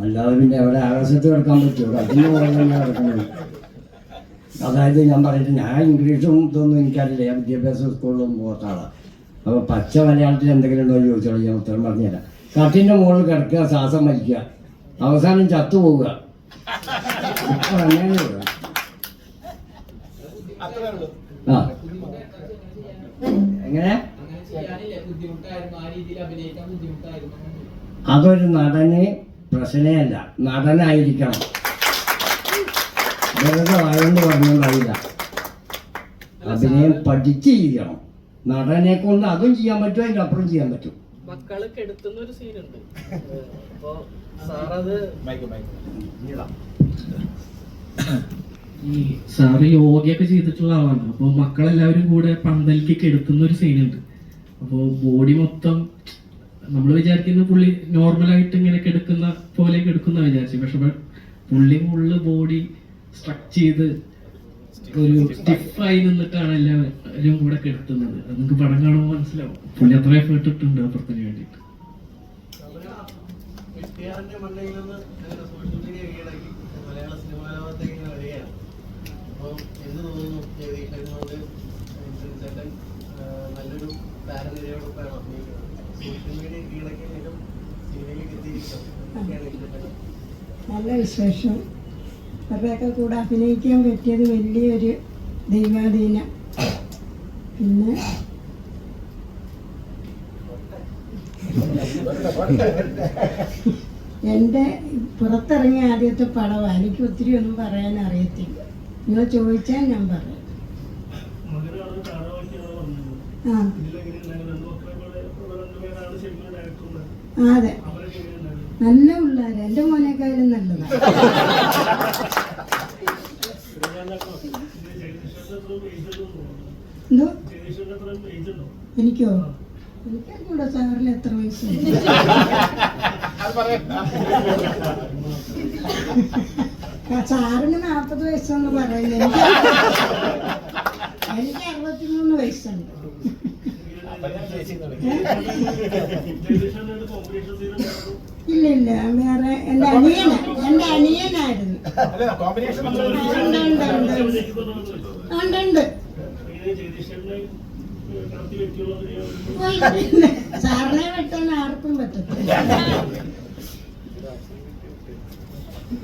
അല്ലാതെ പിന്നെ അവിടെ ആകാശത്ത് കിടക്കാൻ പറ്റുമോ അതിന് പറഞ്ഞാൽ കിടക്കുന്നത് അതായത് ഞാൻ പറഞ്ഞിട്ട് ഞാൻ ഇംഗ്ലീഷും ഇതൊന്നും എനിക്കറിയില്ല. ഞാൻ വിദ്യാഭ്യാസ സ്കൂളിലൊന്നും പോകാത്ത ആളാണ് അപ്പോൾ പച്ച മലയാളത്തിൽ എന്തെങ്കിലും ഉണ്ടോ ചോദിച്ചോളൂ ഞാൻ ഉത്തരം പറഞ്ഞുതരാം. കട്ടിന്റെ മുകളിൽ കിടക്കുക ശ്വാസം വലിക്കുക. അവസാനം ചത്തുപോവുക. ഇപ്പൊ അങ്ങനെയാണ് ഇവിടെ. ആ. എങ്ങനെ? അതൊരു നടന് പ്രശ്നമല്ല. നടനായിരിക്കണം. വെറുതെ വായോണ്ട് പറഞ്ഞുണ്ടാവില്ല അഭിനയം പഠിച്ച് ചെയ്യണം. നടനെ കൊണ്ട് അതും ചെയ്യാൻ പറ്റും അതിന്റെ അപ്പുറം ചെയ്യാൻ പറ്റും. മക്കൾ കെടുത്തുന്ന ഒരു സീനുണ്ട്. അപ്പൊ സാറത് ഈ സാറ് യോഗയൊക്കെ ചെയ്തിട്ടുള്ള ആളാണ് അപ്പോൾ മക്കളെല്ലാവരും കൂടെ പന്തലിക്ക് കെടുത്തുന്ന ഒരു സീനുണ്ട്. അപ്പോൾ ബോഡി മൊത്തം നമ്മൾ വിചാരിക്കുന്ന പുള്ളി നോർമലായിട്ട് ഇങ്ങനെ കെടുക്കുന്ന പോലെ കെടുക്കുന്ന വിചാരിച്ചു പക്ഷെ പുള്ളി ഫുള്ള് ബോഡി സ്ട്രക്ച് ചെയ്ത് ഒരു സ്റ്റിഫായി നിന്നിട്ടാണ് എല്ലാവരും കൂടെ കെടുത്തുന്നത്. നിങ്ങൾക്ക് പടം കാണുമ്പോൾ മനസ്സിലാവും. പുള്ളി അത്ര എഫേർട്ട് ഇട്ടുണ്ട് അപ്പുറത്തിന് ചേട്ടൻ നല്ലൊരു താരനിരയോടൊപ്പമാണ് അഭിനയിക്കുന്നത്. നല്ല വിശേഷം. അവരുടെയൊക്കെ കൂടെ അഭിനയിക്കാൻ പറ്റിയത് വലിയൊരു ദൈവാധീനം. പിന്നെ എന്റെ പുറത്തിറങ്ങിയ ആദ്യത്തെ പടമാണ് എനിക്ക് ഒത്തിരി ഒന്നും പറയാൻ അറിയത്തില്ല. നിങ്ങൾ ചോദിച്ചാൽ ഞാൻ പറയാം. ആ ആ, അതെ. നല്ല പിള്ളേര്. എന്റെ മോനേക്കാളും നല്ലതാ. എന്തോ? എനിക്കോ? എനിക്കൂടെ സാറിന് എത്ര വയസ്സുണ്ട് ആ, സാറിന് നാൽപ്പത് വയസ്സെന്ന് പറയുന്നത് എനിക്ക് അറുപത്തിമൂന്ന് വയസ്സുണ്ട്. ഇല്ല ഇല്ല വേറെ എന്റെ അനിയന എന്റെ അനിയനായിരുന്നു ഉണ്ട്, ഉണ്ട്, ഉണ്ട്, ഉണ്ട്. ഉണ്ട്, ഉണ്ട്. ഓ, ഇല്ല. സാറിനെ വെട്ടാൻ ആർക്കും പറ്റത്തില്ല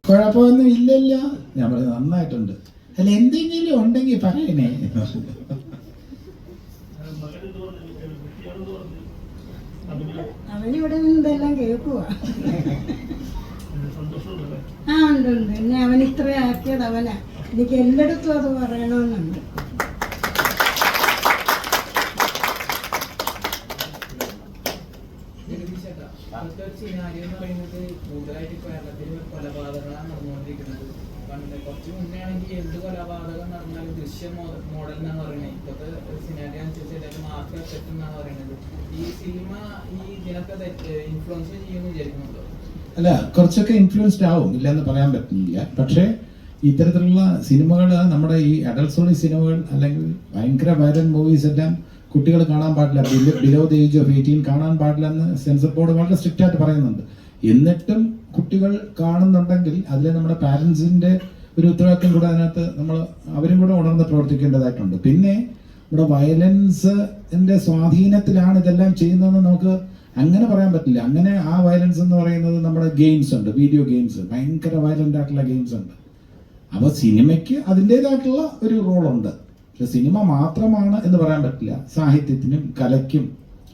കുഴപ്പമൊന്നും ഇല്ലല്ലോ ഞാൻ പറഞ്ഞു നന്നായിട്ടുണ്ട് അല്ല എന്തെങ്കിലും ഉണ്ടെങ്കിൽ പറയണേ അവനിവിടെ നിന്ന് ഇതെല്ലാം കേൾക്കുക ആ ഉണ്ട് ഉണ്ട്. എന്നെ അവൻ ഇത്ര ആക്കിയത് അവനാ. എനിക്ക് എല്ലായിടത്തും അത് പറയണമെന്നുണ്ട് ജഗദീശേട്ടാ, ഇപ്പോഴത്തെ ഒരു സിനാരിയോ എന്ന് പറയുന്നത് കൂടുതലായിട്ട് കേരളത്തിൽ കൊലപാതകങ്ങളാണ് നടന്നുകൊണ്ടിരിക്കുന്നത് പണ്ട് കുറച്ച് മുന്നേ ആണെങ്കിൽ എന്ത് കൊലപാതകം നടന്നാലും ദൃശ്യ മോഡൽ എന്നാണ് പറയുന്നത്. ഇപ്പോഴത്തെ സിനാരി അനുസരിച്ച് എല്ലാവരും മാർക്ക് എഫക്ട് എന്നാണ് പറയുന്നത്. ഈ സിനിമ ഈ ഇതിനൊക്കെ ഇൻഫ്ലുവൻസ് ചെയ്യുമെന്ന് വിചാരിക്കുന്നുണ്ടോ? അല്ല കുറച്ചൊക്കെ ഇൻഫ്ലുവൻസ്ഡ് ആവും. ഇല്ലെന്ന് പറയാൻ പറ്റില്ല. പക്ഷേ ഇത്തരത്തിലുള്ള സിനിമകൾ നമ്മുടെ ഈ അഡൽസോണി സിനിമകൾ അല്ലെങ്കിൽ ഭയങ്കര വയലന്റ് മൂവീസ് എല്ലാം കുട്ടികൾ കാണാൻ പാടില്ല. Below the age of eighteen കാണാൻ പാടില്ല എന്ന് സെൻസർ ബോർഡ് വളരെ സ്ട്രിക്റ്റ് ആയിട്ട് പറയുന്നുണ്ട്. എന്നിട്ടും കുട്ടികൾ കാണുന്നുണ്ടെങ്കിൽ അതിലെ നമ്മുടെ പാരൻസിന്റെ ഒരു ഉത്തരവാദിത്വം കൂടെ അതിനകത്ത് നമ്മൾ അവരും കൂടെ ഉണർന്ന് പ്രവർത്തിക്കേണ്ടതായിട്ടുണ്ട്. പിന്നെ നമ്മുടെ വയലൻസിന്റെ സ്വാധീനത്തിലാണ് ഇതെല്ലാം ചെയ്യുന്നതെന്ന് നമുക്ക് അങ്ങനെ പറയാൻ പറ്റില്ല. അങ്ങനെ ആ വയലൻസ് എന്ന് പറയുന്നത് നമ്മുടെ ഗെയിംസ് ഉണ്ട് വീഡിയോ ഗെയിംസ് ഭയങ്കര വയലന്റ് ആയിട്ടുള്ള ഗെയിംസ് ഉണ്ട്. അപ്പോൾ സിനിമയ്ക്ക് അതിന്റെതായിട്ടുള്ള ഒരു റോളുണ്ട് പക്ഷെ സിനിമ മാത്രമാണ് എന്ന് പറയാൻ പറ്റില്ല. സാഹിത്യത്തിനും കലയ്ക്കും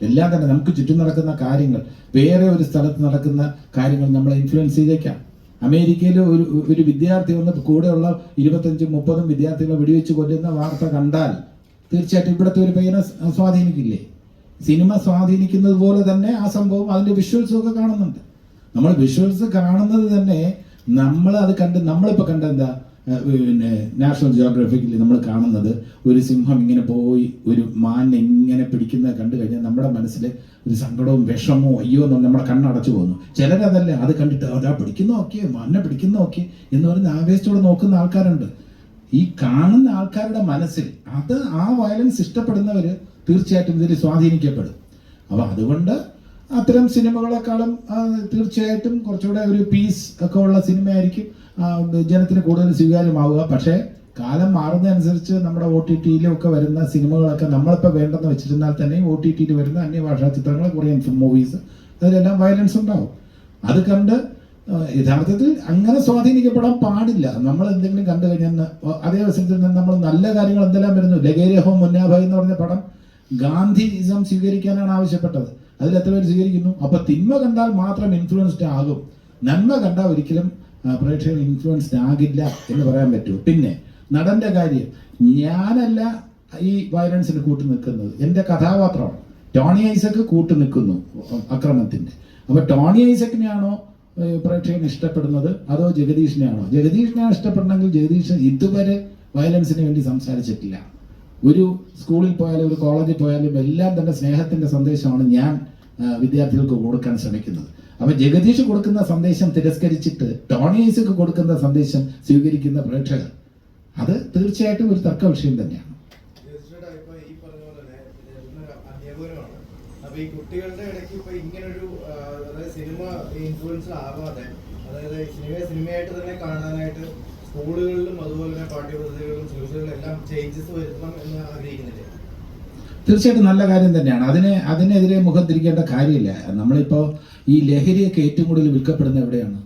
എല്ലാം തന്നെ നമുക്ക് ചുറ്റും നടക്കുന്ന കാര്യങ്ങൾ വേറെ ഒരു സ്ഥലത്ത് നടക്കുന്ന കാര്യങ്ങൾ നമ്മളെ ഇൻഫ്ലുവൻസ് ചെയ്തേക്കാം. അമേരിക്കയിൽ ഒരു ഒരു വിദ്യാർത്ഥി വന്ന് കൂടെയുള്ള ഇരുപത്തഞ്ചും മുപ്പതും വിദ്യാർത്ഥികളെ വെടിവെച്ച് കൊല്ലുന്ന വാർത്ത കണ്ടാൽ തീർച്ചയായിട്ടും ഇവിടുത്തെ ഒരു പയ്യനെ സ്വാധീനിക്കില്ലേ? സിനിമ സ്വാധീനിക്കുന്നത് പോലെ തന്നെ ആ സംഭവം അതിന്റെ വിഷ്വൽസ് ഒക്കെ കാണുന്നുണ്ട്. നമ്മൾ വിഷ്വൽസ് കാണുന്നത് തന്നെ നമ്മൾ അത് കണ്ട് നമ്മളിപ്പോൾ കണ്ട എന്താ പിന്നെ നാഷണൽ ജിയോഗ്രഫിക്കിൽ നമ്മൾ കാണുന്നത് ഒരു സിംഹം ഇങ്ങനെ പോയി ഒരു മാൻ ഇങ്ങനെ പിടിക്കുന്നത് കണ്ടു കഴിഞ്ഞാൽ നമ്മുടെ മനസ്സിൽ ഒരു സങ്കടവും വിഷമവും അയ്യോ എന്ന് നമ്മുടെ കണ്ണടച്ചു പോകുന്നു. ചിലരതല്ല അത് കണ്ടിട്ട് അതാ പിടിക്കുന്ന ഓക്കെ മാനിനെ പിടിക്കുന്ന ഓക്കെ എന്ന് പറഞ്ഞ് ആവേശത്തോടെ നോക്കുന്ന ആൾക്കാരുണ്ട്. ഈ കാണുന്ന ആൾക്കാരുടെ മനസ്സിൽ അത് ആ വയലൻസ് ഇഷ്ടപ്പെടുന്നവർ തീർച്ചയായിട്ടും ഇതിൽ സ്വാധീനിക്കപ്പെടും. അപ്പോൾ അതുകൊണ്ട് അത്തരം സിനിമകളെക്കാളും തീർച്ചയായിട്ടും കുറച്ചുകൂടെ ഒരു പീസ് ഒക്കെ ഉള്ള സിനിമയായിരിക്കും ജനത്തിന് കൂടുതൽ സ്വീകാര്യമാവുക. പക്ഷേ കാലം മാറുന്നതനുസരിച്ച് നമ്മുടെ ഒ ടി ടിയിലും ഒക്കെ വരുന്ന സിനിമകളൊക്കെ നമ്മളിപ്പോൾ വേണ്ടെന്ന് വെച്ചിരുന്നാൽ തന്നെ ഒ ടി ടിയിൽ വരുന്ന അന്യഭാഷാ ചിത്രങ്ങൾ കൊറിയൻ മൂവീസ് അതിലെല്ലാം വയലൻസ് ഉണ്ടാവും. അത് കണ്ട് യഥാർത്ഥത്തിൽ അങ്ങനെ സ്വാധീനിക്കപ്പെടാൻ പാടില്ല. നമ്മൾ എന്തെങ്കിലും കണ്ടു കഴിഞ്ഞാൽ അതേ അവസരത്തിൽ നിന്ന് നമ്മൾ നല്ല കാര്യങ്ങൾ എന്തെല്ലാം വരുന്നു? ലഗേരിയഹോ മുന്നാഭായി എന്ന് പറഞ്ഞ പടം ഗാന്ധിയിസം സ്വീകരിക്കാനാണ് ആവശ്യപ്പെട്ടത്. അതിൽ എത്ര പേര് സ്വീകരിക്കുന്നു? അപ്പൊ തിന്മ കണ്ടാൽ മാത്രം ഇൻഫ്ലുവൻസ്ഡ് ആകും. നന്മ കണ്ടാൽ ഒരിക്കലും പ്രേക്ഷകർ ഇൻഫ്ലുവൻസ്ഡ് ആകില്ല എന്ന് പറയാൻ പറ്റുമോ പിന്നെ നടന്റെ കാര്യം. ഞാനല്ല ഈ വയലൻസിന് കൂട്ടു നിൽക്കുന്നത്. എന്റെ കഥാപാത്രമാണ് ടോണി ഐസക്ക് കൂട്ടു നിൽക്കുന്നു അക്രമത്തിന്റെ. അപ്പൊ ടോണി ഐസക്കിനെയാണോ പ്രേക്ഷകൻ ഇഷ്ടപ്പെടുന്നത്? അതോ ജഗദീഷിനെയാണോ? ജഗദീഷിനെയാണ് ഇഷ്ടപ്പെടണമെങ്കിൽ ജഗദീഷ് ഇതുവരെ വയലൻസിന് വേണ്ടി സംസാരിച്ചിട്ടില്ല. ഒരു സ്കൂളിൽ പോയാലും ഒരു കോളേജിൽ പോയാലും എല്ലാം തന്നെ സ്നേഹത്തിന്റെ സന്ദേശമാണ് ഞാൻ വിദ്യാർത്ഥികൾക്ക് കൊടുക്കാൻ ശ്രമിക്കുന്നത്. അപ്പൊ ജഗദീഷ് കൊടുക്കുന്ന സന്ദേശം തിരസ്കരിച്ചിട്ട് ടോണി കൊടുക്കുന്ന സന്ദേശം സ്വീകരിക്കുന്ന പ്രേക്ഷകർ അത് തീർച്ചയായിട്ടും ഒരു തർക്ക വിഷയം തന്നെയാണ്. ഈ കുട്ടികളുടെ ഇടയ്ക്ക് അതായത് സിനിമ ഇൻഫ്ലുവൻസ് ആവാതെ അതായത് സിനിമയെ സിനിമയായിട്ട് തന്നെ കാണാനായിട്ട് സ്കൂളുകളിലും അതുപോലെ തന്നെ പാഠ്യപദ്ധതികളിലും സിലബസുകളിലും എല്ലാം ചേഞ്ചസ് വരുത്തണം എന്ന് ആഗ്രഹിക്കുന്നില്ലേ. തീർച്ചയായിട്ടും നല്ല കാര്യം തന്നെയാണ്. അതിനെ അതിനെതിരെ മുഖം തിരിക്കേണ്ട കാര്യമില്ല. നമ്മളിപ്പോൾ ഈ ലഹരിയൊക്കെ ഏറ്റവും കൂടുതൽ വിൽക്കപ്പെടുന്നത് എവിടെയാണ്?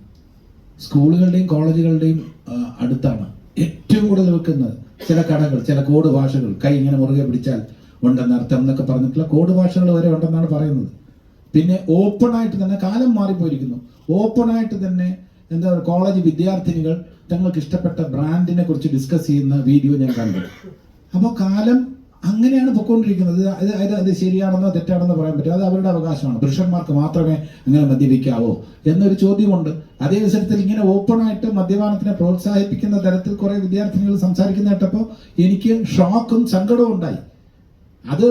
സ്കൂളുകളുടെയും കോളേജുകളുടെയും അടുത്താണ്. ഏറ്റവും കൂടുതൽ വിൽക്കുന്നത് ചില കടകൾ ചില കോഡ് ഭാഷകൾ. കൈ ഇങ്ങനെ മുറുകെ പിടിച്ചാൽ ഉണ്ടെന്ന് അർത്ഥം എന്നൊക്കെ പറഞ്ഞിട്ടുള്ള കോഡ് ഭാഷകൾ വരെ ഉണ്ടെന്നാണ് പറയുന്നത്. പിന്നെ ഓപ്പണായിട്ട് തന്നെ കാലം മാറിപ്പോയിരിക്കുന്നു. ഓപ്പണായിട്ട് തന്നെ എന്താ പറയുക കോളേജ് വിദ്യാർത്ഥിനികൾ തങ്ങൾക്ക് ഇഷ്ടപ്പെട്ട ബ്രാൻഡിനെ കുറിച്ച് ഡിസ്കസ് ചെയ്യുന്ന വീഡിയോ ഞാൻ കണ്ടു. അപ്പോൾ കാലം അങ്ങനെയാണ് പൊയ്ക്കൊണ്ടിരിക്കുന്നത് അതായത് അത് അത് ശരിയാണെന്നോ തെറ്റാണെന്നോ പറയാൻ പറ്റും അത് അവരുടെ അവകാശമാണ്. പുരുഷന്മാർക്ക് മാത്രമേ അങ്ങനെ മദ്യപിക്കാവോ എന്നൊരു ചോദ്യമുണ്ട്. അതേ അവസരത്തിൽ ഇങ്ങനെ ഓപ്പണായിട്ട് മദ്യപാനത്തിനെ പ്രോത്സാഹിപ്പിക്കുന്ന തരത്തിൽ കുറെ വിദ്യാർത്ഥിനികൾ സംസാരിക്കുന്ന കേട്ടപ്പോൾ എനിക്ക് ഷോക്കും സങ്കടവും ഉണ്ടായി. അത്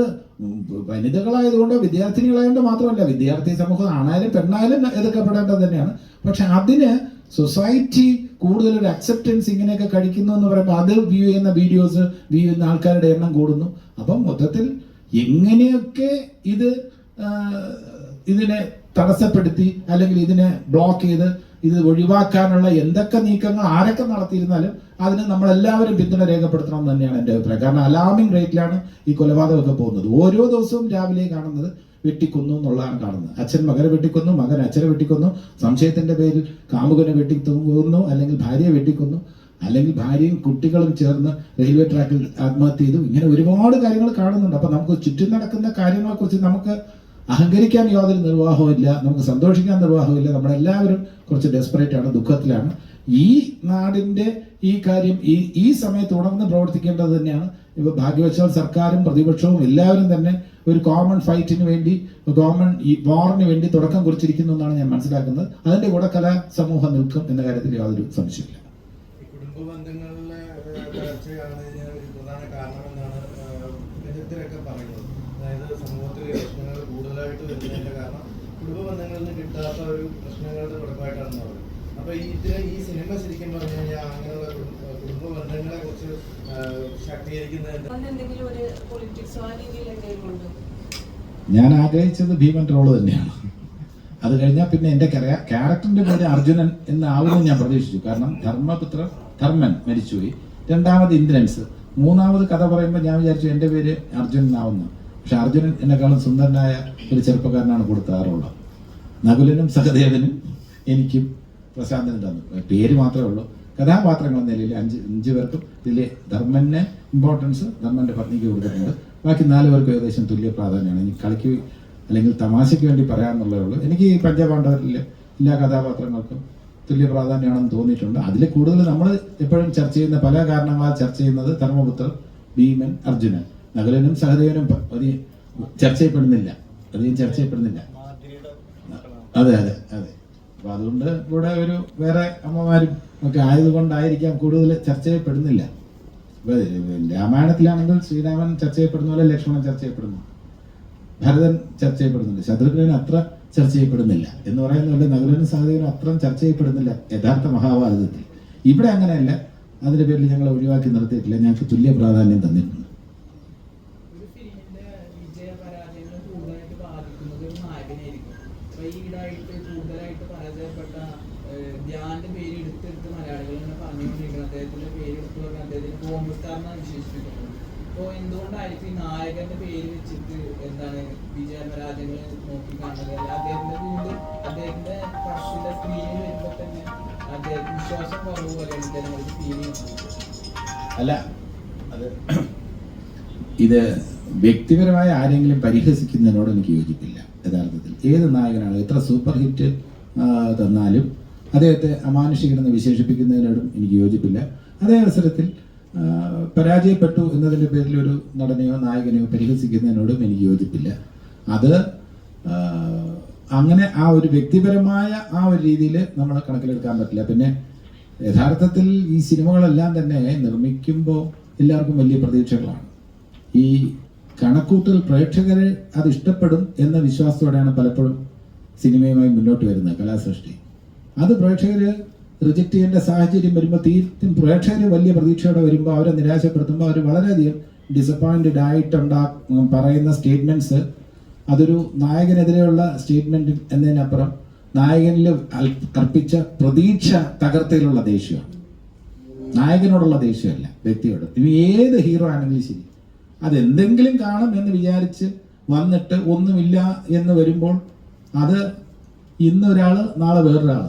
വനിതകളായതുകൊണ്ടോ വിദ്യാർത്ഥിനികളായതുകൊണ്ട് മാത്രമല്ല വിദ്യാർത്ഥി സമൂഹം ആണായാലും പെണ്ണായാലും എതിർക്കപ്പെടേണ്ടത് തന്നെയാണ്. പക്ഷെ അതിന് സൊസൈറ്റി കൂടുതൽ ഒരു അക്സെപ്റ്റൻസ് ഇങ്ങനെയൊക്കെ കഴിക്കുന്നു എന്ന് പറയുമ്പോൾ അത് വ്യൂ ചെയ്യുന്ന വീഡിയോസ് വ്യൂ ചെയ്യുന്ന ആൾക്കാരുടെ എണ്ണം കൂടുന്നു. അപ്പം മൊത്തത്തിൽ എങ്ങനെയൊക്കെ ഇത് ഇതിനെ തടസ്സപ്പെടുത്തി അല്ലെങ്കിൽ ഇതിനെ ബ്ലോക്ക് ചെയ്ത് ഇത് ഒഴിവാക്കാനുള്ള എന്തൊക്കെ നീക്കങ്ങൾ ആരൊക്കെ നടത്തിയിരുന്നാലും അതിന് നമ്മളെല്ലാവരും പിന്തുണ രേഖപ്പെടുത്തണം എന്ന് തന്നെയാണ് എന്റെ അഭിപ്രായം. കാരണം അലാമിംഗ് റേറ്റിലാണ് ഈ കൊലപാതകമൊക്കെ പോകുന്നത്. ഓരോ ദിവസവും രാവിലെ കാണുന്നത് വെട്ടിക്കൊന്നു എന്നുള്ളതാണ് കാണുന്നത്. അച്ഛൻ മകനെ വെട്ടിക്കുന്നു മകൻ അച്ഛനെ വെട്ടിക്കുന്നു സംശയത്തിന്റെ പേരിൽ കാമുകനെ വെട്ടിക്കൊന്നു അല്ലെങ്കിൽ ഭാര്യയെ വെട്ടിക്കുന്നു അല്ലെങ്കിൽ ഭാര്യയും കുട്ടികളും ചേർന്ന് റെയിൽവേ ട്രാക്കിൽ ആത്മഹത്യ ചെയ്തു. ഇങ്ങനെ ഒരുപാട് കാര്യങ്ങൾ കാണുന്നുണ്ട്. അപ്പൊ നമുക്ക് ചുറ്റും നടക്കുന്ന കാര്യങ്ങളെ കുറിച്ച് നമുക്ക് അഹങ്കരിക്കാൻ യാതൊരു നിർവാഹവും ഇല്ല. നമുക്ക് സന്തോഷിക്കാൻ നിർവാഹമില്ല നമ്മളെല്ലാവരും കുറച്ച് ഡെസ്പറേറ്റ് ആണ് ദുഃഖത്തിലാണ്. ഈ നാടിന്റെ ഈ കാര്യം ഈ ഈ സമയത്ത് ഉണർന്ന് പ്രവർത്തിക്കേണ്ടത് തന്നെയാണ്. ഇപ്പൊ ഭാഗ്യവശാൽ സർക്കാരും പ്രതിപക്ഷവും എല്ലാവരും തന്നെ ഒരു കോമൺ ഫൈറ്റിന് വേണ്ടി കോമൺ വാറിന് വേണ്ടി തുടക്കം കുറിച്ചിരിക്കുന്നു എന്നാണ് ഞാൻ മനസ്സിലാക്കുന്നത്. അതിന്റെ കൂടെ കലാ സമൂഹം നിൽക്കും എന്ന കാര്യത്തിൽ യാതൊരു സംശയമില്ല കുടുംബ ഒരു പ്രധാന വിദഗ്ധരൊക്കെ പറയുന്നത്. അതായത് കാരണം കുടുംബ ബന്ധങ്ങളിൽ കിട്ടാത്ത ഒരു പ്രശ്നങ്ങളുടെ തുടക്കമായിട്ടാണെന്ന് പറയുന്നത്. അപ്പൊ ഈ ഇതിന് ഈ സിനിമ ശരിക്കും പറഞ്ഞു കഴിഞ്ഞാൽ അങ്ങനെയുള്ള കുടുംബ കുടുംബ ബന്ധങ്ങളെ കുറിച്ച് എന്തെങ്കിലും ഞാൻ ആഗ്രഹിച്ചത് ഭീമൻ ട്രോൾ തന്നെയാണ്. അത് കഴിഞ്ഞാൽ പിന്നെ എന്റെ ക്യാരക്ടറിന്റെ പേര് അർജുനൻ എന്നാവുമെന്ന് ഞാൻ പ്രതീക്ഷിച്ചു. കാരണം ധർമ്മപുത്ര ധർമ്മൻ മരിച്ചുപോയി. രണ്ടാമത് ഇന്ദ്രൻസ്. മൂന്നാമത് കഥ പറയുമ്പോൾ ഞാൻ വിചാരിച്ചു എന്റെ പേര് അർജുനൻ ആവുന്നു പക്ഷെ അർജുനൻ എന്നെക്കാളും സുന്ദരനായ ഒരു ചെറുപ്പക്കാരനാണ് കൊടുത്താറുള്ളത്. നകുലനും സഹദേവനും എനിക്കും പ്രശാന്തനും തന്നു പേര് മാത്രമേ ഉള്ളൂ. കഥാപാത്രങ്ങൾ എന്ന നിലയിൽ അഞ്ച് അഞ്ച് പേർക്കും ഇതിലെ ധർമ്മന് ഇമ്പോർട്ടൻസ് ധർമ്മന്റെ പത്നിക്ക് കൊടുത്തിട്ടുണ്ട്. ബാക്കി നാല് പേർക്കും ഏകദേശം തുല്യ പ്രാധാന്യമാണ്. ഇനി കളിക്ക് അല്ലെങ്കിൽ തമാശയ്ക്ക് വേണ്ടി പറയാമെന്നുള്ളതേ ഉള്ളൂ. എനിക്ക് ഈ പഞ്ചപാണ്ഡവരിലെ എല്ലാ കഥാപാത്രങ്ങൾക്കും തുല്യ പ്രാധാന്യമാണെന്ന് തോന്നിയിട്ടുണ്ട്. അതിൽ കൂടുതൽ നമ്മൾ എപ്പോഴും ചർച്ച ചെയ്യുന്ന പല കാരണങ്ങളാൽ ചർച്ച ചെയ്യുന്നത് ധർമ്മപുത്രർ ഭീമൻ അർജുനൻ. നകുലനും സഹദേവനും അധികം ചർച്ച ചെയ്യപ്പെടുന്നില്ല അധികം ചർച്ച ചെയ്യപ്പെടുന്നില്ല അതെ അതെ അതെ. അപ്പൊ അതുകൊണ്ട് ഇവിടെ ഒരു വേറെ അമ്മമാരും ഒക്കെ ആയതുകൊണ്ടായിരിക്കാം കൂടുതൽ ചർച്ച ചെയ്യപ്പെടുന്നില്ല. രാമായണത്തിലാണെങ്കിൽ ശ്രീരാമൻ ചർച്ച ചെയ്യപ്പെടുന്ന പോലെ ലക്ഷ്മണൻ ചർച്ച ചെയ്യപ്പെടുന്നു. ഭരതൻ ചർച്ച ചെയ്യപ്പെടുന്നുണ്ട്. ശത്രുഘ്നൻ അത്ര ചർച്ച ചെയ്യപ്പെടുന്നില്ല എന്ന് പറയുന്നുണ്ട്. പോലെ നഗരനും സഹദേവനും അത്ര ചർച്ച ചെയ്യപ്പെടുന്നില്ല യഥാർത്ഥ മഹാഭാരതത്തിൽ. ഇവിടെ അങ്ങനെയല്ല. അതിന്റെ പേരിൽ ഞങ്ങൾ ഒഴിവാക്കി നിർത്തിയിട്ടില്ല. ഞങ്ങൾക്ക് തുല്യ പ്രാധാന്യം തന്നിട്ടുണ്ട് ഒരു ഫിലിമിന്റെ വിജയ പരാജയങ്ങൾ കൂടുതലായിട്ട് ബാധിക്കുന്നത് ഒരു നായകനായിരിക്കും ധ്യാന്റെ പേര് എടുത്തെടുത്ത് മലയാളികൾ ഇങ്ങനെ പറഞ്ഞുകൊണ്ടിരിക്കുന്നത് അദ്ദേഹത്തിന്റെ പേര് എടുത്തു പറഞ്ഞ അദ്ദേഹത്തിന് ബോംബ് സ്റ്റാർ എന്നാണ് വിശേഷിപ്പിക്കുന്നത് അപ്പോൾ എന്തുകൊണ്ടായിരിക്കും ഈ നായകന്റെ പേര് വെച്ചിട്ട് എന്താണ് വിജയരാജങ്ങൾ നോക്കി കാണുന്നത്? അദ്ദേഹത്തിന്റെ വീണ്ടും അദ്ദേഹത്തിന്റെ പടത്തിന്റെ സ്ക്രീനിൽ വരുമ്പോ തന്നെ അദ്ദേഹം വിശ്വാസം കുറവ് പോലെ ജനങ്ങൾക്ക് ഫീൽ അല്ല അത് ഇത് വ്യക്തിപരമായ ആരെങ്കിലും പരിഹസിക്കുന്നതിനോട് എനിക്ക് യോജിപ്പില്ല യഥാർത്ഥത്തിൽ. ഏത് നായകനാണ് എത്ര സൂപ്പർ ഹിറ്റ് തന്നാലും അദ്ദേഹത്തെ അമാനുഷികനെന്ന് വിശേഷിപ്പിക്കുന്നതിനോടും എനിക്ക് യോജിപ്പില്ല. അതേ അവസരത്തിൽ പരാജയപ്പെട്ടു എന്നതിന്റെ പേരിൽ ഒരു നടനെയോ നായകനെയോ പരിഹസിക്കുന്നതിനോടും എനിക്ക് യോജിപ്പില്ല. അത് അങ്ങനെ ആ ഒരു വ്യക്തിപരമായ ആ ഒരു രീതിയിൽ നമ്മൾ കണക്കിലെടുക്കാൻ പറ്റില്ല. പിന്നെ യഥാർത്ഥത്തിൽ ഈ സിനിമകളെല്ലാം തന്നെ നിർമ്മിക്കുമ്പോൾ എല്ലാവർക്കും വലിയ പ്രതീക്ഷകളാണ്. ഈ കണക്കൂട്ടൽ പ്രേക്ഷകർ അത് ഇഷ്ടപ്പെടും എന്ന വിശ്വാസത്തോടെയാണ് പലപ്പോഴും സിനിമയുമായി മുന്നോട്ട് വരുന്നത് കലാസൃഷ്ടി. അത് പ്രേക്ഷകർ റിജക്റ്റ് ചെയ്യേണ്ട സാഹചര്യം വരുമ്പോൾ തീർത്തും പ്രേക്ഷകർ വലിയ പ്രതീക്ഷയോടെ വരുമ്പോൾ അവരെ നിരാശപ്പെടുത്തുമ്പോൾ അവർ വളരെയധികം ഡിസപ്പോയിന്റഡ് ആയിട്ടുണ്ടാ പറയുന്ന സ്റ്റേറ്റ്മെന്റ്സ് അതൊരു നായകനെതിരെയുള്ള സ്റ്റേറ്റ്മെന്റ് എന്നതിനപ്പുറം നായകനിൽ അർപ്പിച്ച പ്രതീക്ഷ തകർത്തയിലുള്ള ദേഷ്യമാണ്. നായകനോടുള്ള ദേഷ്യമല്ല വ്യക്തിയോട്. ഇനി ഏത് ഹീറോ ആണെങ്കിലും ശരി. അതെന്തെങ്കിലും കാണും എന്ന് വിചാരിച്ച് വന്നിട്ട് ഒന്നുമില്ല എന്ന് വരുമ്പോൾ അത് ഇന്നൊരാൾ നാളെ വേറൊരാൾ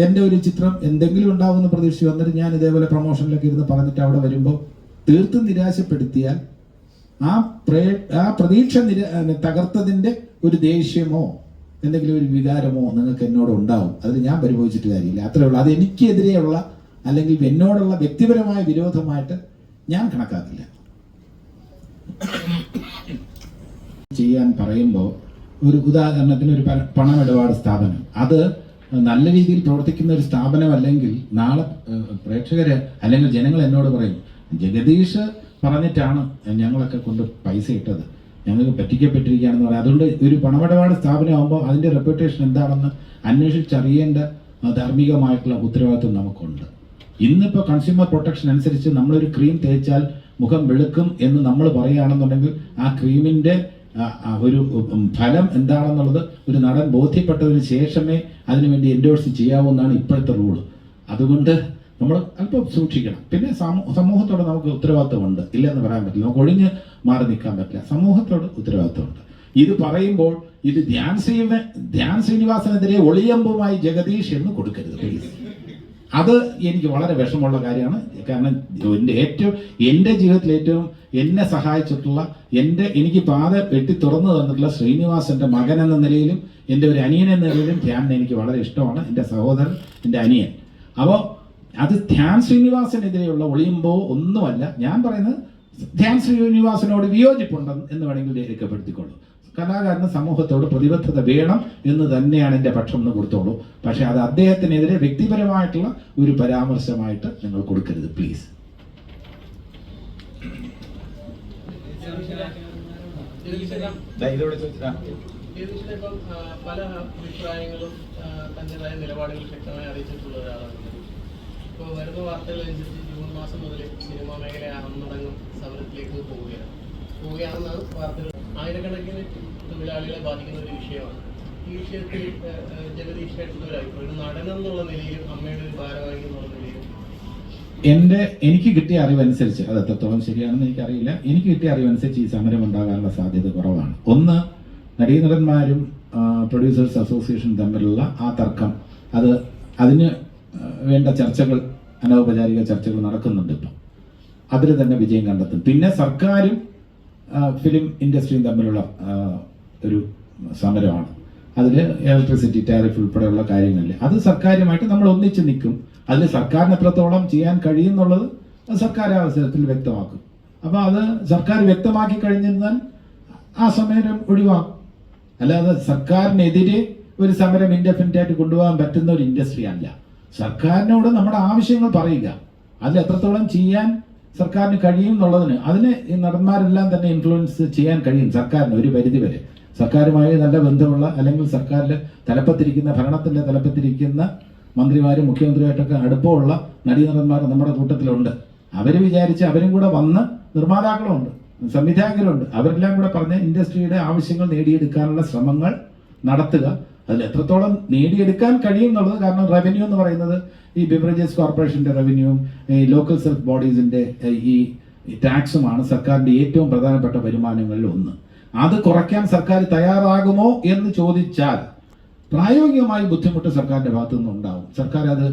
എന്റെ ഒരു ചിത്രം എന്തെങ്കിലും ഉണ്ടാവുമെന്ന് പ്രതീക്ഷിച്ചു എന്നിട്ട് ഞാൻ ഇതേപോലെ പ്രൊമോഷനിലൊക്കെ ഇരുന്ന് പറഞ്ഞിട്ട് അവിടെ വരുമ്പോൾ തീർത്തും നിരാശപ്പെടുത്തിയാൽ ആ പ്രേ ആ പ്രതീക്ഷ നിര തകർത്തതിന്റെ ഒരു ദേഷ്യമോ എന്തെങ്കിലും ഒരു വികാരമോ നിങ്ങൾക്ക് എന്നോട് ഉണ്ടാവും. അതിൽ ഞാൻ പരിഭവിച്ചിട്ട് കാര്യമില്ല. അത്രേ ഉള്ളൂ. അത് എനിക്കെതിരെയുള്ള അല്ലെങ്കിൽ എന്നോടുള്ള വ്യക്തിപരമായ വിരോധമായിട്ട് ഞാൻ കണക്കാക്കില്ല. ചെയ്യാൻ പറയുമ്പോൾ ഒരു ഉദാഹരണത്തിന് ഒരു പണമിടപാട് സ്ഥാപനം. അത് നല്ല രീതിയിൽ പ്രവർത്തിക്കുന്ന ഒരു സ്ഥാപനം അല്ലെങ്കിൽ നാളെ പ്രേക്ഷകര് അല്ലെങ്കിൽ ജനങ്ങൾ എന്നോട് പറയും ജഗദീഷ് പറഞ്ഞിട്ടാണ് ഞങ്ങളൊക്കെ കൊണ്ട് പൈസ ഇട്ടത്. ഞങ്ങൾക്ക് പറ്റിക്കപ്പെട്ടിരിക്കുകയാണെന്ന് പറയാം. അതുകൊണ്ട് ഒരു പണമിടപാട് സ്ഥാപനമാകുമ്പോൾ അതിന്റെ റെപ്യൂട്ടേഷൻ എന്താണെന്ന് അന്വേഷിച്ചറിയേണ്ട ധാർമ്മികമായിട്ടുള്ള ഉത്തരവാദിത്വം നമുക്കുണ്ട്. ഇന്നിപ്പോൾ കൺസ്യൂമർ പ്രൊട്ടക്ഷൻ അനുസരിച്ച് നമ്മളൊരു ക്രീം തേച്ചാൽ മുഖം വെളുക്കും എന്ന് നമ്മൾ പറയുകയാണെന്നുണ്ടെങ്കിൽ ആ ആ ഒരു ഫലം എന്താണെന്നുള്ളത് ഒരു നടൻ ബോധ്യപ്പെട്ടതിന് ശേഷമേ അതിനുവേണ്ടി എൻഡോഴ്സ് ചെയ്യാവൂ എന്നാണ് ഇപ്പോഴത്തെ റൂൾ അതുകൊണ്ട് നമ്മൾ അല്പം സൂക്ഷിക്കണം. പിന്നെ സമൂ- സമൂഹത്തോട് നമുക്ക് ഉത്തരവാദിത്വമുണ്ട്. ഇല്ലെന്ന് പറയാൻ പറ്റില്ല. നമുക്ക് ഒഴിഞ്ഞ് മാറി നിൽക്കാൻ പറ്റില്ല. സമൂഹത്തോട് ഉത്തരവാദിത്വമുണ്ട്. ഇത് പറയുമ്പോൾ ഇത് ധ്യാൻ ശ്രീ ധ്യാൻ ശ്രീനിവാസനെതിരെ ഒളിയമ്പുമായി ജഗദീഷ് എന്ന് കൊടുക്കരുത് പ്ലീസ് അത് എനിക്ക് വളരെ വിഷമമുള്ള കാര്യമാണ്. കാരണം എന്റെ ഏറ്റവും എന്റെ ജീവിതത്തിൽ ഏറ്റവും എന്നെ സഹായിച്ചിട്ടുള്ള എന്റെ എനിക്ക് പാത വെട്ടി തുറന്നു തന്നിട്ടുള്ള ശ്രീനിവാസന്റെ മകൻ എന്ന നിലയിലും എന്റെ ഒരു അനിയൻ എന്ന നിലയിലും ധ്യാൻ എനിക്ക് വളരെ ഇഷ്ടമാണ്. എന്റെ സഹോദരൻ എന്റെ അനിയൻ. അപ്പോൾ അത് ധ്യാൻ ശ്രീനിവാസനെതിരെയുള്ള ഒളിയുമ്പോ ഒന്നുമല്ല. ഞാൻ പറയുന്നത് ധ്യാൻ ശ്രീനിവാസനോട് വിയോജിപ്പുണ്ടെന്ന് എന്ന് വേണമെങ്കിൽ രേഖപ്പെടുത്തിക്കൊള്ളൂ കലാകാരന് സമൂഹത്തോട് പ്രതിബദ്ധത വേണം എന്ന് തന്നെയാണ് എന്റെ പക്ഷം എന്ന് കൊടുത്തോളൂ. പക്ഷെ അത് അദ്ദേഹത്തിനെതിരെ വ്യക്തിപരമായിട്ടുള്ള ഒരു പരാമർശമായിട്ട് നിങ്ങൾ കൊടുക്കരുത് പ്ലീസ് പല അഭിപ്രായങ്ങളും ആ, തന്റേതായ നിലപാടുകൾ ശക്തമായി അറിയിച്ചിട്ടുള്ള ഒരാളാണ്. ഇപ്പോൾ വരുന്ന വാർത്തകൾ അനുസരിച്ച് ജൂൺ മാസം മുതൽ സിനിമാ മേഖല അന്നടങ്കം സമരത്തിലേക്ക് പോവുകയാണ്. പോവുകയാണെന്നാണ് വാർത്തകൾ. ആയിരക്കണക്കിന് തൊഴിലാളികളെ ബാധിക്കുന്ന ഒരു വിഷയമാണ്. ഈ വിഷയത്തിൽ ജഗദീഷ് ഒരു അഭിപ്രായം ഒരു നടനെന്നുള്ള നിലയിലും അമ്മയുടെ ഒരു ഭാരവാഹി എന്നുള്ള നിലയിൽ എന്റെ എനിക്ക് കിട്ടിയ അറിവനുസരിച്ച് അത് എത്രത്തോളം ശരിയാണെന്ന് എനിക്കറിയില്ല. എനിക്ക് കിട്ടിയ അറിവനുസരിച്ച് ഈ സമരം ഉണ്ടാകാനുള്ള സാധ്യത കുറവാണ്. ഒന്ന് നടീനടന്മാരും പ്രൊഡ്യൂസേഴ്സ് അസോസിയേഷൻ തമ്മിലുള്ള ആ തർക്കം അത് അതിന് വേണ്ട ചർച്ചകൾ അനൗപചാരിക ചർച്ചകൾ നടക്കുന്നുണ്ട് ഇപ്പം. അതിൽ തന്നെ വിജയം കണ്ടെത്തും. പിന്നെ സർക്കാരും ഫിലിം ഇൻഡസ്ട്രിയും തമ്മിലുള്ള ഒരു സമരമാണ്. അതിൽ ഇലക്ട്രിസിറ്റി ടാരിഫ് ഉൾപ്പെടെയുള്ള കാര്യങ്ങളിൽ അത് സർക്കാരുമായിട്ട് നമ്മൾ ഒന്നിച്ച് നിൽക്കും. അതിൽ സർക്കാരിന് എത്രത്തോളം ചെയ്യാൻ കഴിയുന്നുള്ളത് സർക്കാർ അവസരത്തിൽ വ്യക്തമാക്കും. അപ്പോൾ അത് സർക്കാർ വ്യക്തമാക്കി കഴിഞ്ഞിരുന്നാൽ ആ സമരം ഒഴിവാക്കും അല്ലാതെ സർക്കാരിനെതിരെ ഒരു സമരം ഇൻഡെഫിനിറ്റ് ആയിട്ട് കൊണ്ടുപോകാൻ പറ്റുന്ന ഒരു ഇൻഡസ്ട്രി അല്ല. സർക്കാരിനോട് നമ്മുടെ ആവശ്യങ്ങൾ പറയുക. അതിൽ എത്രത്തോളം ചെയ്യാൻ സർക്കാരിന് കഴിയും എന്നുള്ളതിന് അതിന് ഈ നടന്മാരെല്ലാം തന്നെ ഇൻഫ്ലുവൻസ് ചെയ്യാൻ കഴിയും സർക്കാരിന് ഒരു പരിധി വരെ. സർക്കാരുമായി നല്ല ബന്ധമുള്ള അല്ലെങ്കിൽ സർക്കാരിൽ തലപ്പത്തിരിക്കുന്ന ഭരണത്തിന്റെ തലപ്പത്തിരിക്കുന്ന മന്ത്രിമാരും മുഖ്യമന്ത്രിയുമായിട്ടൊക്കെ അടുപ്പമുള്ള നടീനടന്മാർ നമ്മുടെ കൂട്ടത്തിലുണ്ട്. അവർ വിചാരിച്ച് അവരും കൂടെ വന്ന് നിർമ്മാതാക്കളുണ്ട് സംവിധായകരുണ്ട് അവരെല്ലാം കൂടെ പറഞ്ഞ് ഇൻഡസ്ട്രിയുടെ ആവശ്യങ്ങൾ നേടിയെടുക്കാനുള്ള ശ്രമങ്ങൾ നടത്തുക. അതിൽ എത്രത്തോളം നേടിയെടുക്കാൻ കഴിയും എന്നുള്ളത് കാരണം റവന്യൂ എന്ന് പറയുന്നത് ഈ ബിവറേജസ് കോർപ്പറേഷന്റെ റവന്യൂവും ഈ ലോക്കൽ സെൽഫ് ബോഡീസിന്റെ ഈ ടാക്സുമാണ് സർക്കാരിന്റെ ഏറ്റവും പ്രധാനപ്പെട്ട വരുമാനങ്ങളിൽ ഒന്ന്. അത് കുറയ്ക്കാൻ സർക്കാർ തയ്യാറാകുമോ എന്ന് ചോദിച്ചാൽ പ്രായോഗികമായി ബുദ്ധിമുട്ട് സർക്കാരിന്റെ ഭാഗത്തു നിന്നുണ്ടാവും സർക്കാർ അത്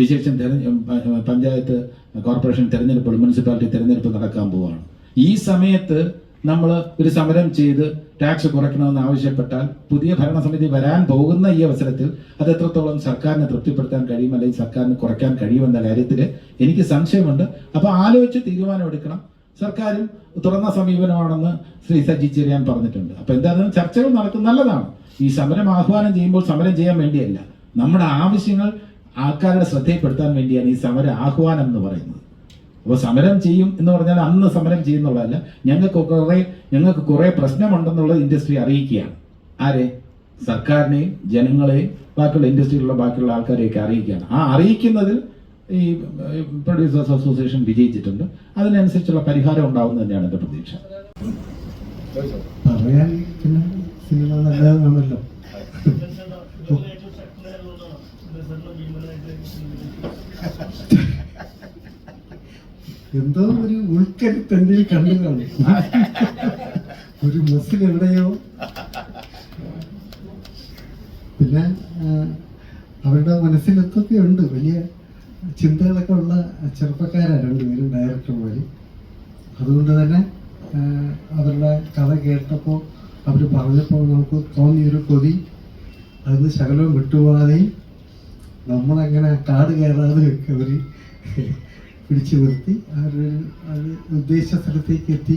വിശേഷം തെരഞ്ഞ പഞ്ചായത്ത് കോർപ്പറേഷൻ തിരഞ്ഞെടുപ്പ് മുനിസിപ്പാലിറ്റി തിരഞ്ഞെടുപ്പ് നടക്കാൻ പോവാണ്. ഈ സമയത്ത് നമ്മൾ ഒരു സമരം ചെയ്ത് ടാക്സ് കുറയ്ക്കണമെന്ന് ആവശ്യപ്പെട്ടാൽ പുതിയ ഭരണസമിതി വരാൻ പോകുന്ന ഈ അവസരത്തിൽ അത് എത്രത്തോളം സർക്കാരിനെ തൃപ്തിപ്പെടുത്താൻ കഴിയും അല്ലെങ്കിൽ സർക്കാരിന് കുറയ്ക്കാൻ കഴിയുമെന്ന കാര്യത്തിൽ എനിക്ക് സംശയമുണ്ട്. അപ്പോൾ ആലോചിച്ച് തീരുമാനമെടുക്കണം. സർക്കാരും തുറന്ന സമീപനമാണെന്ന് ശ്രീ സജി ചെറിയാൻ പറഞ്ഞിട്ടുണ്ട്. അപ്പൊ എന്തായാലും ചർച്ചകൾ നടക്കും നല്ലതാണ്. ഈ സമരം ആഹ്വാനം ചെയ്യുമ്പോൾ സമരം ചെയ്യാൻ വേണ്ടിയല്ല. നമ്മുടെ ആവശ്യങ്ങൾ ആൾക്കാരുടെ ശ്രദ്ധയിൽപ്പെടുത്താൻ വേണ്ടിയാണ് ഈ സമര ആഹ്വാനം എന്ന് പറയുന്നത്. അപ്പോൾ സമരം ചെയ്യും എന്ന് പറഞ്ഞാൽ അന്ന് സമരം ചെയ്യുന്നുള്ളതല്ല. ഞങ്ങൾക്ക് കുറെ ഞങ്ങൾക്ക് കുറെ പ്രശ്നമുണ്ടെന്നുള്ളത് ഇൻഡസ്ട്രി അറിയിക്കുകയാണ്. ആരെ? സർക്കാരിനെയും ജനങ്ങളെയും ബാക്കിയുള്ള ഇൻഡസ്ട്രിയിലുള്ള ബാക്കിയുള്ള ആൾക്കാരെയൊക്കെ അറിയിക്കുകയാണ്. ആ അറിയിക്കുന്നതിൽ ഈ പ്രൊഡ്യൂസേഴ്സ് അസോസിയേഷൻ വിജയിച്ചിട്ടുണ്ട്. അതിനനുസരിച്ചുള്ള പരിഹാരം ഉണ്ടാവും തന്നെയാണ് എന്റെ പ്രതീക്ഷ. എന്തോ ഒരു ഉൾക്കരുത്ത് എന്റെ കണ്ടു കാണും. ഒരു മുസ്ലിം എവിടെയോ. പിന്നെ അവരുടെ മനസ്സിൽ എന്തൊക്കെ ഉണ്ട്. വലിയ ചിന്തകളൊക്കെ ഉള്ള ചെറുപ്പക്കാരാണ് രണ്ടുപേരും ഡയറക്ടർമാർ അതുകൊണ്ട് തന്നെ അവരുടെ കഥ കേട്ടപ്പോൾ അവർ പറഞ്ഞപ്പോൾ നമുക്ക് തോന്നിയൊരു കൊതി. അതിന് ശകലവും വിട്ടുപോകാതെയും നമ്മളങ്ങനെ കാട് കയറാതെ അവർ പിടിച്ചു നിർത്തി. അവരൊരു അത് ഉദ്ദേശ സ്ഥലത്തേക്ക് എത്തി.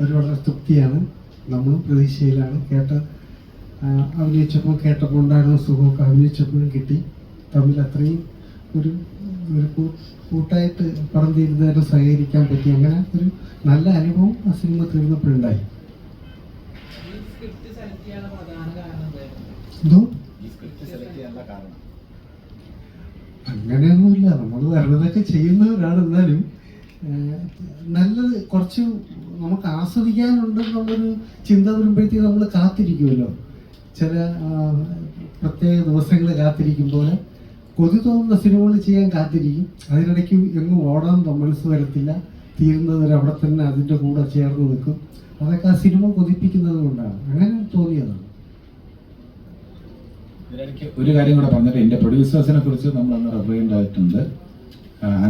അവർ വളരെ തൃപ്തിയാണ്. നമ്മളും പ്രതീക്ഷയിലാണ്. കേട്ട അഭിനയിച്ചപ്പോൾ കേട്ടപ്പോൾ ഉണ്ടായിരുന്ന സുഖമൊക്കെ അഭിനയിച്ചപ്പോഴും കിട്ടി. തമ്മിൽ അത്രയും ഒരു ഒരു കൂട്ടായിട്ട് പടം തീരുന്നതിന് സഹകരിക്കാൻ പറ്റി. അങ്ങനെ ഒരു നല്ല അനുഭവം ആ സിനിമ തീർന്നപ്പോഴുണ്ടായി. എന്തോ? അങ്ങനെയൊന്നുമില്ല. നമ്മൾ വരണതൊക്കെ ചെയ്യുന്നവരാണ് എന്നാലും നല്ലത് കുറച്ച് നമുക്ക് ആസ്വദിക്കാനുണ്ടെന്നുള്ളൊരു ചിന്ത വരുമ്പോഴത്തേക്ക് നമ്മൾ കാത്തിരിക്കുമല്ലോ. ചില പ്രത്യേക ദിവസങ്ങൾ കാത്തിരിക്കും പോലെ. കൊതി തോന്നുന്ന സിനിമകൾ ചെയ്യാൻ കാത്തിരിക്കും. അതിനിടയ്ക്ക് എങ്ങും ഓടാൻ മനസ്സ് വരത്തില്ല തീരുന്നവരെ അവിടെ തന്നെ അതിന്റെ കൂടെ ചേർന്ന് നിൽക്കും. അതൊക്കെ ആ സിനിമ കൊതിപ്പിക്കുന്നത് കൊണ്ടാണ്. അങ്ങനെ തോന്നിയതാണ്. ഇതിനിടയ്ക്ക് ഒരു കാര്യം കൂടെ പറഞ്ഞിട്ട് എന്റെ പ്രൊഡ്യൂസേഴ്സിനെ കുറിച്ച് നമ്മൾ അന്ന് റെപ്രസെന്റ് ആയിട്ടുണ്ട്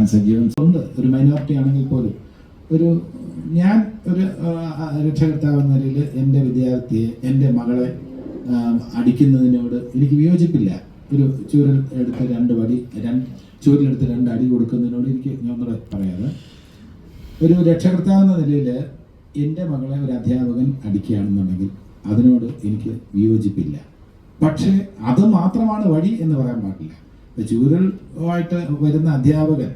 സജീവൻ ഉണ്ട് ഒരു മൈനോറിറ്റി ആണെങ്കിൽ പോലും ഒരു ഞാൻ ഒരു ആ, ആ, രക്ഷകർത്താവ് എന്ന നിലയിൽ എന്റെ വിദ്യാർത്ഥിയെ എന്റെ മകളെ അടിക്കുന്നതിനോട് എനിക്ക് വിയോജിപ്പില്ല. ഒരു ചൂരൽ എടുത്ത രണ്ട് വടി രണ്ട് ചൂരലെടുത്ത് രണ്ട് അടി കൊടുക്കുന്നതിനോട് എനിക്ക് ഞാൻ ഒന്നുകൂടെ പറയാതെ ഒരു രക്ഷകർത്താവ് എന്ന നിലയിൽ എന്റെ മകളെ ഒരു അധ്യാപകൻ അടിക്കുകയാണെന്നുണ്ടെങ്കിൽ അതിനോട് എനിക്ക് വിയോജിപ്പില്ല. പക്ഷേ അത് മാത്രമാണ് വഴി എന്ന് പറയാൻ പാടില്ല. ചൂരലുമായിട്ട് വരുന്ന അധ്യാപകൻ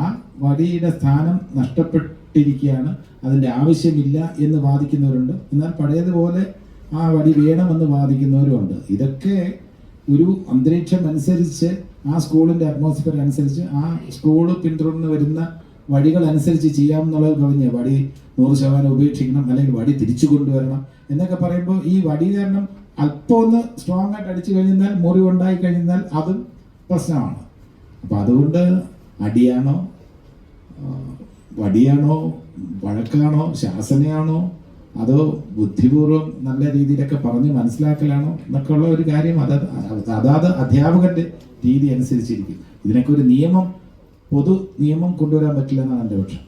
ആ വടിയുടെ സ്ഥാനം നഷ്ടപ്പെട്ടിരിക്കുകയാണ് അതിന്റെ ആവശ്യമില്ല എന്ന് വാദിക്കുന്നവരുണ്ട്. എന്നാൽ പഴയതുപോലെ ആ വടി വേണമെന്ന് വാദിക്കുന്നവരുമുണ്ട്. ഇതൊക്കെ ഒരു അന്തരീക്ഷം അനുസരിച്ച് ആ സ്കൂളിന്റെ അറ്റ്മോസ്ഫിയർ അനുസരിച്ച് ആ സ്കൂൾ പിന്തുടർന്ന് വരുന്ന വഴികൾ അനുസരിച്ച് ചെയ്യാമെന്നുള്ളത് കവിഞ്ഞ് വടി നൂറ് ശതമാനം ഉപേക്ഷിക്കണം അല്ലെങ്കിൽ വടി തിരിച്ചു കൊണ്ടുവരണം എന്നൊക്കെ പറയുമ്പോൾ ഈ വടി കാരണം അല്പം ഒന്ന് സ്ട്രോങ് ആയിട്ട് അടിച്ചു കഴിഞ്ഞാൽ മുറിവുണ്ടായി കഴിഞ്ഞാൽ അതും പ്രശ്നമാണ്. അപ്പം അതുകൊണ്ട് അടിയാണോ വടിയാണോ വഴക്കാണോ ശാസനയാണോ അതോ ബുദ്ധിപൂർവം നല്ല രീതിയിലൊക്കെ പറഞ്ഞ് മനസ്സിലാക്കലാണോ എന്നൊക്കെ ഉള്ള ഒരു കാര്യം? അത് അതാത് അധ്യാപകന്റെ രീതി അനുസരിച്ചിരിക്കും. ഇതിനൊക്കെ ഒരു നിയമം പൊതു നിയമം കൊണ്ടുവരാൻ പറ്റില്ല എന്നാണ് എന്റെ പക്ഷം.